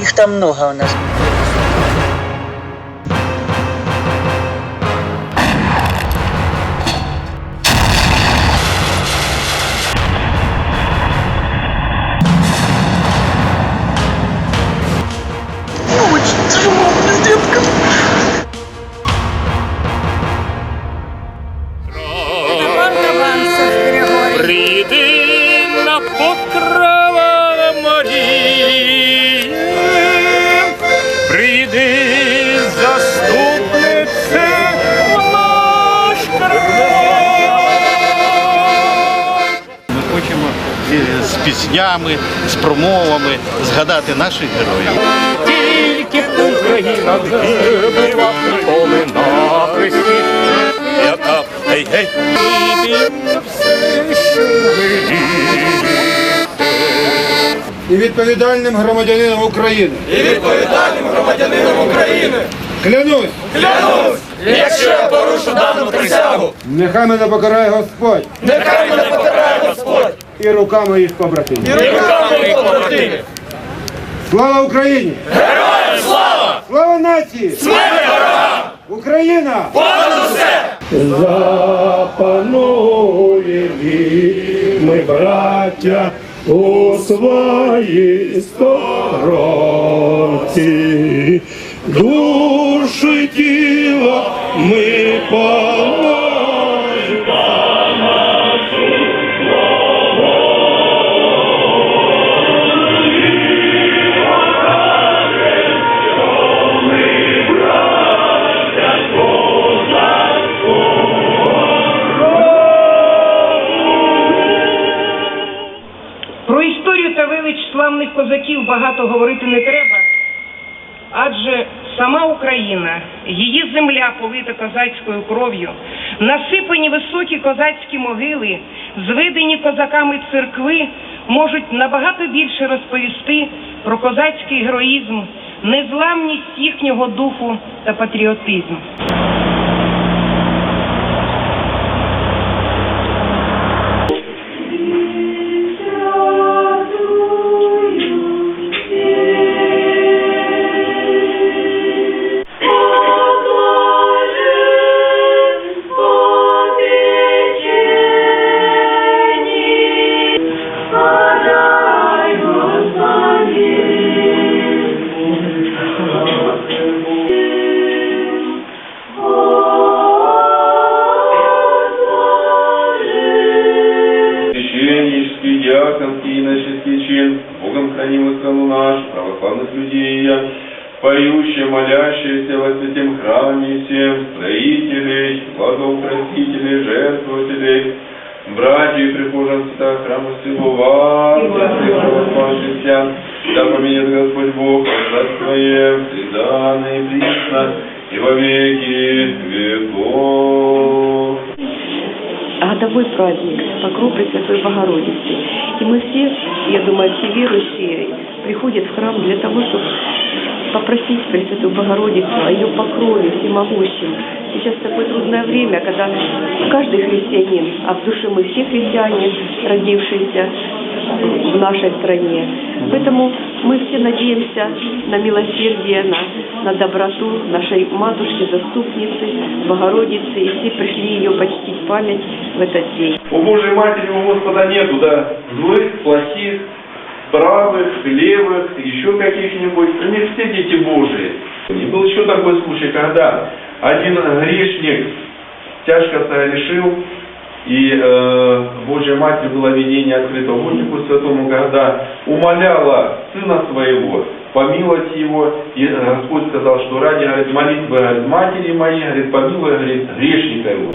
Их там много у нас. Прийди на покрова хочемо е, з піснями, з промовами згадати наших героїв. Тільки Україна була ніколи на хресті. Яка гей гей і все, що і відповідальним громадянином України. І відповідальним громадянином України. Клянусь, Якщо я порушу дану присягу, нехай мене покарає Господь нехай мене покарає Господь і руками їх побратимів. і руками моїх побратимів. Слава Україні! Героям слава! Слава нації! Смерть ворогам! Україна! Понад усе! Запанує ми, браття, у своїй сторонці, душі й тіла ми положимо. Козаків багато говорити не треба, адже сама Україна, її земля полита козацькою кров'ю, насипані високі козацькі могили, зведені козаками церкви, можуть набагато більше розповісти про козацький героїзм, незламність їхнього духу та патріотизм. Священнический, диаконский и иноческий чин, Богом хранимый страну нашу, православных людей, я, поющие, молящиеся во святем храме всем, строителей, благоукрасителей, жертвователей, братьев и прихожан святого храма всего всех православных да поменяет Господь Бог, власть Твое, всегда, и присно, и во веки веков. Годовой праздник Покров Пресвятой Богородицы. И мы все, я думаю, все верующие приходят в храм для того, чтобы попросить Пресвятую Богородицу о ее покрове всемогущем. Сейчас такое трудное время, когда каждый христианин, а в душе мы все христиане, родившиеся в нашей стране. Поэтому мы все надеемся на милосердие, на, на доброту нашей матушки, заступницы, Богородицы, и все пришли ее почтить память в этот день. У Божьей Матери у Господа нету, да, злых, плохих, правых, левых, еще каких-нибудь. Они все дети Божии. И был еще такой случай, когда один грешник тяжко согрешил, и э, Божья Матерь было видение открыто Богу Святому, когда умоляла Сына Своего помиловать его, и э, Господь сказал, что ради говорит, молитвы говорит, Матери моей, говорит, помилуй говорит, грешника его.